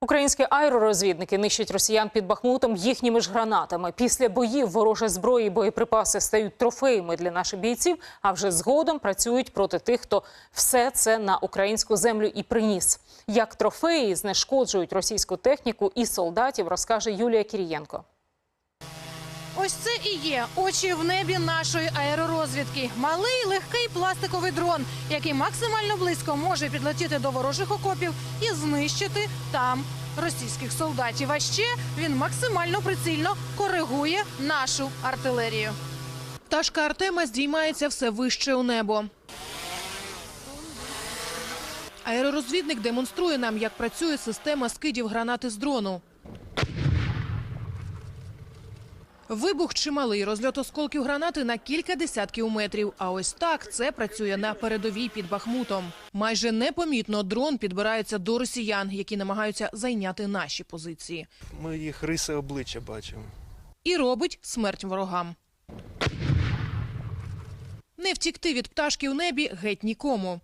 Українські аеророзвідники нищать росіян під Бахмутом їхніми ж гранатами. Після боїв ворожа зброї і боєприпаси стають трофеями для наших бійців, а вже згодом працюють проти тих, хто все це на українську землю і приніс. Як трофеї знешкоджують російську техніку і солдатів, розкаже Юлія Кірієнко. Ось це і є очі в небі нашої аеророзвідки. Малий легкий пластиковий дрон, який максимально близько може підлетіти до ворожих окопів і знищити там російських солдатів. А ще він максимально прицільно коригує нашу артилерію. Пташка Артема здіймається все вище у небо. Аеророзвідник демонструє нам, як працює система скидів гранати з дрону. Вибух чималий, розльот осколків гранати на кілька десятків метрів. А ось так це працює на передовій під Бахмутом. Майже непомітно дрон підбирається до росіян, які намагаються зайняти наші позиції. Ми їх риси обличчя бачимо. І робить смерть ворогам. Не втікти від пташки в небі геть нікому.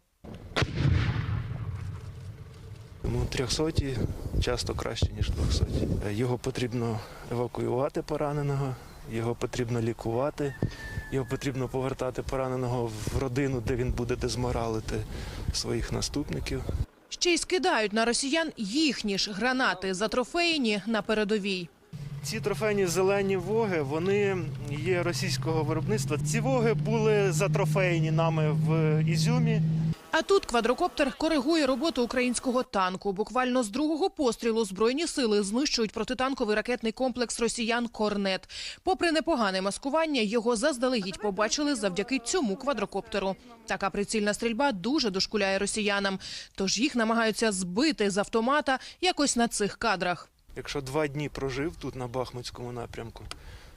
Тому трьохсоті часто краще, ніж двохсоті. Його потрібно евакуювати пораненого, його потрібно лікувати, його потрібно повертати пораненого в родину, де він буде дезморалити своїх наступників. Ще й скидають на росіян їхні ж гранати затрофейні на передовій. Ці трофейні зелені воги вони є російського виробництва. Ці воги були затрофейні нами в Ізюмі. А тут квадрокоптер коригує роботу українського танку. Буквально з другого пострілу збройні сили знищують протитанковий ракетний комплекс росіян Корнет. Попри непогане маскування, його заздалегідь побачили завдяки цьому квадрокоптеру. Така прицільна стрільба дуже дошкуляє росіянам, тож їх намагаються збити з автомата якось на цих кадрах. Якщо два дні прожив тут на Бахмутському напрямку,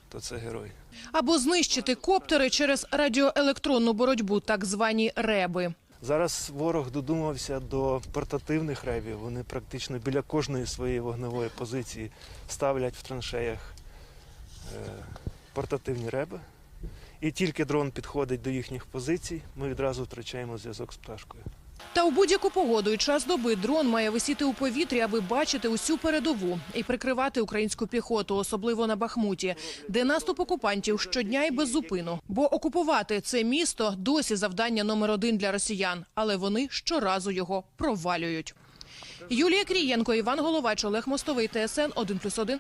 то це герой. Або знищити коптери через радіоелектронну боротьбу, так звані реби. Зараз ворог додумався до портативних ревів. Вони практично біля кожної своєї вогневої позиції ставлять в траншеях е, портативні реби. І тільки дрон підходить до їхніх позицій, ми відразу втрачаємо зв'язок з пташкою. Та у будь-яку погоду і час доби дрон має висіти у повітрі, аби бачити усю передову і прикривати українську піхоту, особливо на Бахмуті, де наступ окупантів щодня і без зупину. Бо окупувати це місто досі завдання номер один для росіян, але вони щоразу його провалюють. Юлія Крієнко, Іван Головач, Олег Мостовий, ТСН 1+,1,